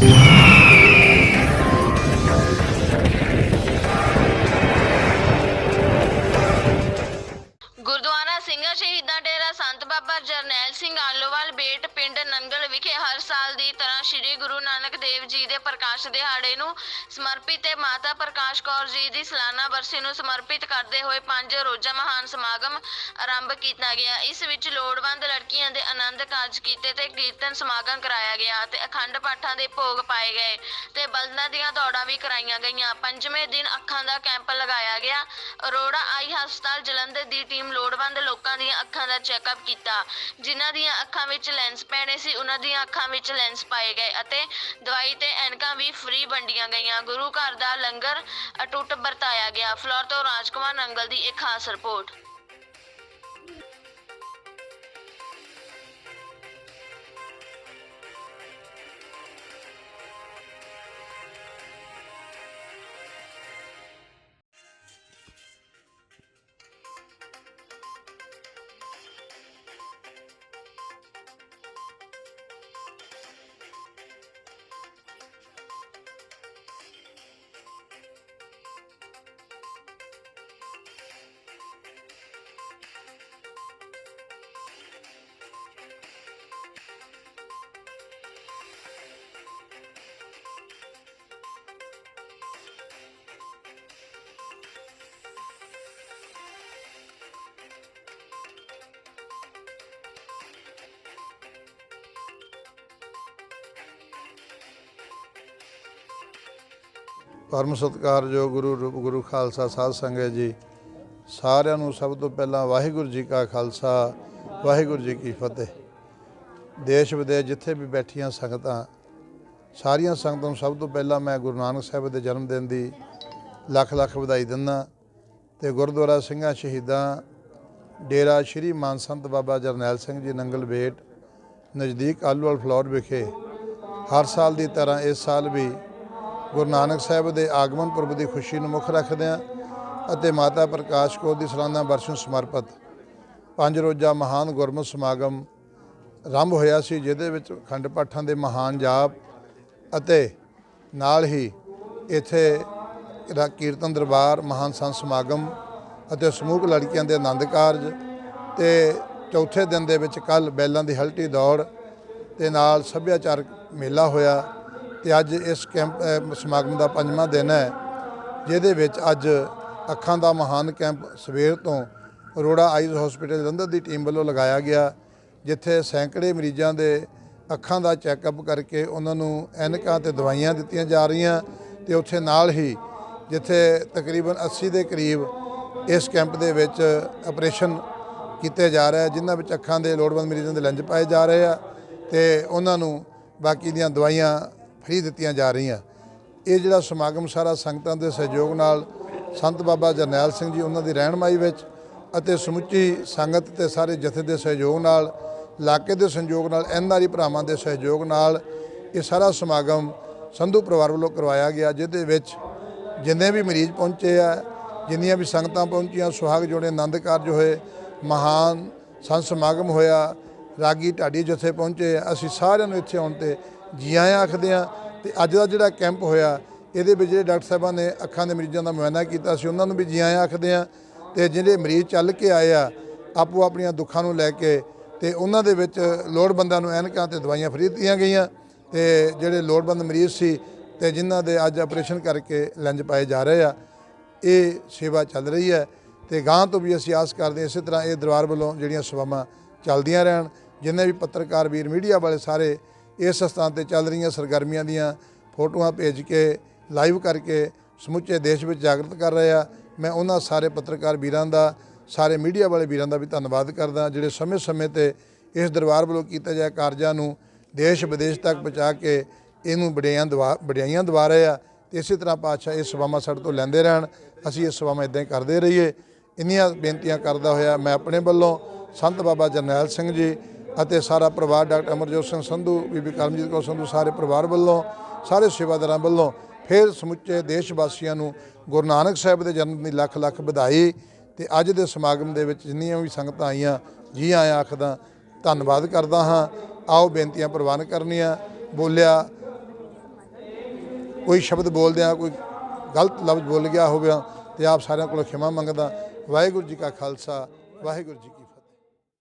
ਗੁਰਦੁਆਰਾ ਸਿੰਘਾਂ ਸ਼ਹੀਦਾਂ ਡੇਰਾ ਸੰਤ ਬਾਬਾ ਜਰਨੈਲ ਸਿੰਘ ਆਲੋਵਾਲ ਬੇਟ ਪਿੰਡ ਨੰਗਲ ਵਿਖੇ ਹਰ ਸਾਲ ਦੀ ਤਰ੍ਹਾਂ ਸ੍ਰੀ ਗੁਰੂ ਨਾਨਕ ਦੇਵ ਜੀ ਦੇ ਪ੍ਰਕਾਸ਼ ਦਿਹਾੜੇ ਨੂੰ ਸਮਰਪਿਤ ਤੇ ਮਾਤਾ ਪ੍ਰਕਾਸ਼ ਕੌਰ ਜੀ ਦੀ ਸਾਲਾਨਾ ਬਰਸੀ ਨੂੰ ਸਮਰਪਿਤ ਕਰਦੇ ਹੋਏ ਪੰਜ ਰੋਜ਼ਾ ਮਹਾਨ ਸਮਾਗਮ ਆਰੰਭ ਕੀਤਾ ਗਿਆ। ਇਸ ਵਿੱਚ ਲੋੜਵੰਦ ਲੜਕੀਆਂ ਦੇ ਆਨੰਦ ਕਾਰਜ ਕੀਤੇ ਤੇ ਕੀਰਤਨ ਸਮਾਗਮ ਕਰਾਇਆ ਗਿਆ ਤੇ ਅਖੰਡ ਪਾਠਾਂ ਦੇ ਭੋਗ ਪਾਏ ਗਏ ਤੇ ਬਲਦਾਂ ਦੀਆਂ ਦੌੜਾਂ ਵੀ ਕਰਾਈਆਂ ਗਈਆਂ। ਪੰਜਵੇਂ ਦਿਨ ਅੱਖਾਂ ਦਾ ਕੈਂਪ ਲਗਾਇਆ ਗਿਆ। ਅਰੋੜਾ ਆਈ ਹਸਪਤਾਲ ਜਲੰਧਰ ਦੀ ਟੀਮ ਲੋੜਵੰਦ ਲੋਕਾਂ ਦੀ ਦੀਆਂ ਅੱਖਾਂ ਦਾ ਚੈੱਕਅਪ ਕੀਤਾ, ਜਿਨ੍ਹਾਂ ਦੀਆਂ ਅੱਖਾਂ ਵਿੱਚ ਲੈਂਸ ਪੈਣੇ ਸੀ, ਉਹਨਾਂ ਦੀਆਂ ਅੱਖਾਂ ਵਿੱਚ ਲੈਂਸ ਪਾਏ ਗਏ ਅਤੇ ਦਵਾਈ ਤੇ ਐਨਕਾਂ ਵੀ ਫ੍ਰੀ ਵੰਡੀਆਂ ਗਈਆਂ। ਗੁਰੂ ਘਰ ਦਾ ਲੰਗਰ ਅਟੁੱਟ ਵਰਤਾਇਆ ਗਿਆ। ਫਲੋਰ ਤੋਂ ਰਾਜਕੁਮਾਰ ਨੰਗਲ ਦੀ ਇੱਕ ਖਾਸ ਰਿਪੋਰਟ। ਪਰਮ ਸਤਿਕਾਰਯੋਗ ਗੁਰੂ ਰੂਪ ਗੁਰੂ ਖਾਲਸਾ ਸਾਧ ਸੰਗਤ ਜੀ, ਸਾਰਿਆਂ ਨੂੰ ਸਭ ਤੋਂ ਪਹਿਲਾਂ ਵਾਹਿਗੁਰੂ ਜੀ ਕਾ ਖਾਲਸਾ, ਵਾਹਿਗੁਰੂ ਜੀ ਕੀ ਫਤਿਹ। ਦੇਸ਼ ਵਿਦੇਸ਼ ਜਿੱਥੇ ਵੀ ਬੈਠੀਆਂ ਸੰਗਤਾਂ, ਸਾਰੀਆਂ ਸੰਗਤਾਂ ਨੂੰ ਸਭ ਤੋਂ ਪਹਿਲਾਂ ਮੈਂ ਗੁਰੂ ਨਾਨਕ ਸਾਹਿਬ ਦੇ ਜਨਮ ਦਿਨ ਦੀ ਲੱਖ ਲੱਖ ਵਧਾਈ ਦਿੰਦਾ ਤੇ ਗੁਰਦੁਆਰਾ ਸਿੰਘਾਂ ਸ਼ਹੀਦਾਂ, ਡੇਰਾ ਸ਼੍ਰੀ ਮਾਨ ਸੰਤ ਬਾਬਾ ਜਰਨੈਲ ਸਿੰਘ ਜੀ ਨੰਗਲ ਬੇਟ, ਨਜ਼ਦੀਕ ਆਲੂਵਾਲ ਫਲੋਰ ਵਿਖੇ ਹਰ ਸਾਲ ਦੀ ਤਰ੍ਹਾਂ ਇਸ ਸਾਲ ਵੀ ਗੁਰੂ ਨਾਨਕ ਸਾਹਿਬ ਦੇ ਆਗਮਨ ਪੁਰਬ ਦੀ ਖੁਸ਼ੀ ਨੂੰ ਮੁੱਖ ਰੱਖਦਿਆਂ ਅਤੇ ਮਾਤਾ ਪ੍ਰਕਾਸ਼ ਕੌਰ ਦੀ ਸਲਾਨਾ ਬਰਸ ਸਮਰਪਿਤ ਪੰਜ ਰੋਜ਼ਾ ਮਹਾਨ ਗੁਰਮਤਿ ਸਮਾਗਮ ਆਰੰਭ ਹੋਇਆ ਸੀ, ਜਿਹਦੇ ਵਿੱਚ ਖੰਡ ਪਾਠਾਂ ਦੇ ਮਹਾਨ ਜਾਪ ਅਤੇ ਨਾਲ ਹੀ ਇੱਥੇ ਰਾ- ਕੀਰਤਨ ਦਰਬਾਰ, ਮਹਾਨ ਸੰਤ ਸਮਾਗਮ ਅਤੇ ਸਮੂਹ ਲੜਕੀਆਂ ਦੇ ਆਨੰਦ ਕਾਰਜ ਤੇ ਚੌਥੇ ਦਿਨ ਦੇ ਵਿੱਚ ਕੱਲ ਬੈਲਾਂ ਦੀ ਹਲਟੀ ਦੌੜ ਤੇ ਨਾਲ ਸੱਭਿਆਚਾਰਕ ਮੇਲਾ ਹੋਇਆ। ਤੇ ਅੱਜ ਇਸ ਕੈਂਪ ਸਮਾਗਮ ਦਾ ਪੰਜਵਾਂ ਦਿਨ ਹੈ, ਜਿਹਦੇ ਵਿੱਚ ਅੱਜ ਅੱਖਾਂ ਦਾ ਮਹਾਨ ਕੈਂਪ ਸਵੇਰ ਤੋਂ ਅਰੋੜਾ ਆਈਜ਼ ਹਸਪੀਟਲ ਜਲੰਧਰ ਦੀ ਟੀਮ ਵੱਲੋਂ ਲਗਾਇਆ ਗਿਆ, ਜਿੱਥੇ ਸੈਂਕੜੇ ਮਰੀਜ਼ਾਂ ਦੇ ਅੱਖਾਂ ਦਾ ਚੈੱਕਅਪ ਕਰਕੇ ਉਹਨਾਂ ਨੂੰ ਐਨਕਾਂ ਤੇ ਦਵਾਈਆਂ ਦਿੱਤੀਆਂ ਜਾ ਰਹੀਆਂ ਤੇ ਉੱਥੇ ਨਾਲ ਹੀ ਜਿੱਥੇ ਤਕਰੀਬਨ 80 ਦੇ ਕਰੀਬ ਇਸ ਕੈਂਪ ਦੇ ਵਿੱਚ ਆਪਰੇਸ਼ਨ ਕੀਤੇ ਜਾ ਰਿਹਾ ਜਿਨ੍ਹਾਂ ਵਿੱਚ ਅੱਖਾਂ ਦੇ ਲੋੜਵੰਦ ਮਰੀਜ਼ਾਂ ਦੇ ਲੰਜ ਪਾਏ ਜਾ ਰਹੇ ਆ ਤੇ ਉਹਨਾਂ ਨੂੰ ਬਾਕੀ ਦੀਆਂ ਦਵਾਈਆਂ ਫਰੀ ਦਿੱਤੀਆਂ ਜਾ ਰਹੀਆਂ। ਇਹ ਜਿਹੜਾ ਸਮਾਗਮ ਸਾਰਾ ਸੰਗਤਾਂ ਦੇ ਸਹਿਯੋਗ ਨਾਲ ਸੰਤ ਬਾਬਾ ਜਰਨੈਲ ਸਿੰਘ ਜੀ ਉਹਨਾਂ ਦੀ ਰਹਿਨਮਾਈ ਵਿੱਚ ਅਤੇ ਸਮੁੱਚੀ ਸੰਗਤ ਤੇ ਸਾਰੇ ਜਥੇ ਦੇ ਸਹਿਯੋਗ ਨਾਲ, ਇਲਾਕੇ ਦੇ ਸੰਯੋਗ ਨਾਲ ਐਨਆਰਈ ਭਰਾਵਾਂ ਦੇ ਸਹਿਯੋਗ ਨਾਲ ਇਹ ਸਾਰਾ ਸਮਾਗਮ ਸੰਧੂ ਪਰਿਵਾਰ ਵੱਲੋਂ ਕਰਵਾਇਆ ਗਿਆ, ਜਿਹਦੇ ਵਿੱਚ ਜਿੰਨੇ ਵੀ ਮਰੀਜ਼ ਪਹੁੰਚੇ ਆ, ਜਿੰਨੀਆਂ ਵੀ ਸੰਗਤਾਂ ਪਹੁੰਚੀਆਂ, ਸੁਹਾਗ ਜੋੜੇ ਆਨੰਦ ਕਾਰਜ ਹੋਏ, ਮਹਾਨ ਸੰਤ ਸਮਾਗਮ ਹੋਇਆ, ਰਾਗੀ ਢਾਡੀ ਜਥੇ ਪਹੁੰਚੇ ਅਸੀਂ ਸਾਰਿਆਂ ਨੂੰ ਇੱਥੇ ਆਉਣ ਤੇ ਜੀ ਆਇਆਂ ਆਖਦੇ ਆ ਤੇ ਅੱਜ ਦਾ ਜਿਹੜਾ ਕੈਂਪ ਹੋਇਆ, ਇਹਦੇ ਵਿੱਚ ਜਿਹੜੇ ਡਾਕਟਰ ਸਾਹਿਬਾਂ ਨੇ ਅੱਖਾਂ ਦੇ ਮਰੀਜ਼ਾਂ ਦਾ ਮੁਆਇਨਾ ਕੀਤਾ ਸੀ, ਉਹਨਾਂ ਨੂੰ ਵੀ ਜੀ ਆਇਆਂ ਆਖਦੇ ਆ ਤੇ ਜਿਹੜੇ ਮਰੀਜ਼ ਚੱਲ ਕੇ ਆਏ ਆ, ਆਪੋ ਆਪਣੀਆਂ ਦੁੱਖਾਂ ਨੂੰ ਲੈ ਕੇ ਤੇ ਉਹਨਾਂ ਦੇ ਵਿੱਚ ਲੋੜਵੰਦਾਂ ਨੂੰ ਐਨਕਾਂ ਤੇ ਦਵਾਈਆਂ ਫਰੀ ਦਿੱਤੀਆਂ ਗਈਆਂ ਤੇ ਜਿਹੜੇ ਲੋੜਵੰਦ ਮਰੀਜ਼ ਸੀ ਤੇ ਜਿਨ੍ਹਾਂ ਦੇ ਅੱਜ ਆਪਰੇਸ਼ਨ ਕਰਕੇ ਲੰਜ ਪਾਏ ਜਾ ਰਹੇ ਆ, ਇਹ ਸੇਵਾ ਚੱਲ ਰਹੀ ਹੈ ਤੇ ਗਾਂ ਤੋਂ ਵੀ ਅਸੀਂ ਆਸ ਕਰਦੇ ਹਾਂ ਇਸੇ ਤਰ੍ਹਾਂ ਇਹ ਦਰਬਾਰ ਵੱਲੋਂ ਜਿਹੜੀਆਂ ਸੇਵਾਵਾਂ ਚੱਲਦੀਆਂ ਰਹਿਣ, ਜਿੰਨੇ ਵੀ ਪੱਤਰਕਾਰ ਵੀਰ ਮੀਡੀਆ ਵਾਲੇ ਸਾਰੇ ਇਸ ਸਥਾਨ ਤੇ ਚੱਲ ਰਹੀਆਂ ਸਰਗਰਮੀਆਂ ਦੀਆਂ ਫੋਟੋਆਂ ਭੇਜ ਕੇ ਲਾਈਵ ਕਰਕੇ ਸਮੁੱਚੇ ਦੇਸ਼ ਵਿੱਚ ਜਾਗਰਤ ਕਰ ਰਹੇ ਆ। ਮੈਂ ਉਹਨਾਂ ਸਾਰੇ ਪੱਤਰਕਾਰ ਵੀਰਾਂ ਦਾ, ਸਾਰੇ ਮੀਡੀਆ ਵਾਲੇ ਵੀਰਾਂ ਦਾ ਵੀ ਧੰਨਵਾਦ ਕਰਦਾ, ਜਿਹੜੇ ਸਮੇਂ-ਸਮੇਂ ਤੇ ਇਸ ਦਰਬਾਰ ਵੱਲੋਂ ਕੀਤੇ ਜਾਏ ਕਾਰਜਾਂ ਨੂੰ ਦੇਸ਼ ਵਿਦੇਸ਼ ਤੱਕ ਪਹੁੰਚਾ ਕੇ ਇਹਨੂੰ ਵਡਿਆਈਆਂ ਦਵਾ ਵਡਿਆਈਆਂ ਦਵਾ ਰਹੇ ਆ ਤੇ ਇਸੇ ਤਰ੍ਹਾਂ ਪਾਤਸ਼ਾਹ ਇਹ ਸੇਵਾਵਾਂ ਸਾਡੇ ਤੋਂ ਲੈਂਦੇ ਰਹਿਣ। ਅਸੀਂ ਇਹ ਸੇਵਾਵਾਂ ਇਦਾਂ ਹੀ ਕਰਦੇ ਰਹੀਏ। ਇੰਨੀਆਂ ਬੇਨਤੀਆਂ ਕਰਦਾ ਹੋਇਆ ਮੈਂ ਆਪਣੇ ਵੱਲੋਂ। ਸੰਤ ਬਾਬਾ ਜਰਨੈਲ ਸਿੰਘ ਜੀ ਅਤੇ ਸਾਰਾ ਪਰਿਵਾਰ ਡਾਕਟਰ ਅਮਰਜੋਤ ਸਿੰਘ ਸੰਧੂ, ਬੀਬੀ ਕਰਮਜੀਤ ਕੌਰ ਸੰਧੂ ਸਾਰੇ ਪਰਿਵਾਰ ਵੱਲੋਂ, ਸਾਰੇ ਸੇਵਾਦਾਰਾਂ ਵੱਲੋਂ ਫਿਰ ਸਮੁੱਚੇ ਦੇਸ਼ ਵਾਸੀਆਂ ਨੂੰ ਗੁਰੂ ਨਾਨਕ ਸਾਹਿਬ ਦੇ ਜਨਮ ਦੀ ਲੱਖ ਲੱਖ ਵਧਾਈ ਤੇ ਅੱਜ ਦੇ ਸਮਾਗਮ ਦੇ ਵਿੱਚ ਜਿੰਨੀਆਂ ਵੀ ਸੰਗਤਾਂ ਆਈਆਂ ਜੀ ਆਇਆਂ ਆਖਦਾ, ਧੰਨਵਾਦ ਕਰਦਾ ਹਾਂ। ਆਓ ਬੇਨਤੀਆਂ ਪ੍ਰਵਾਨ ਕਰਨੀਆਂ। ਬੋਲਿਆ, ਕੋਈ ਸ਼ਬਦ ਬੋਲਦਿਆਂ ਕੋਈ ਗਲਤ ਲਫ਼ਜ਼ ਬੋਲ ਗਿਆ ਹੋਵੇ ਤੇ ਆਪ ਸਾਰਿਆਂ ਕੋਲੋਂ ਖਿਮਾ ਮੰਗਦਾ। ਵਾਹਿਗੁਰੂ ਜੀ ਕਾ ਖਾਲਸਾ, ਵਾਹਿਗੁਰੂ ਜੀ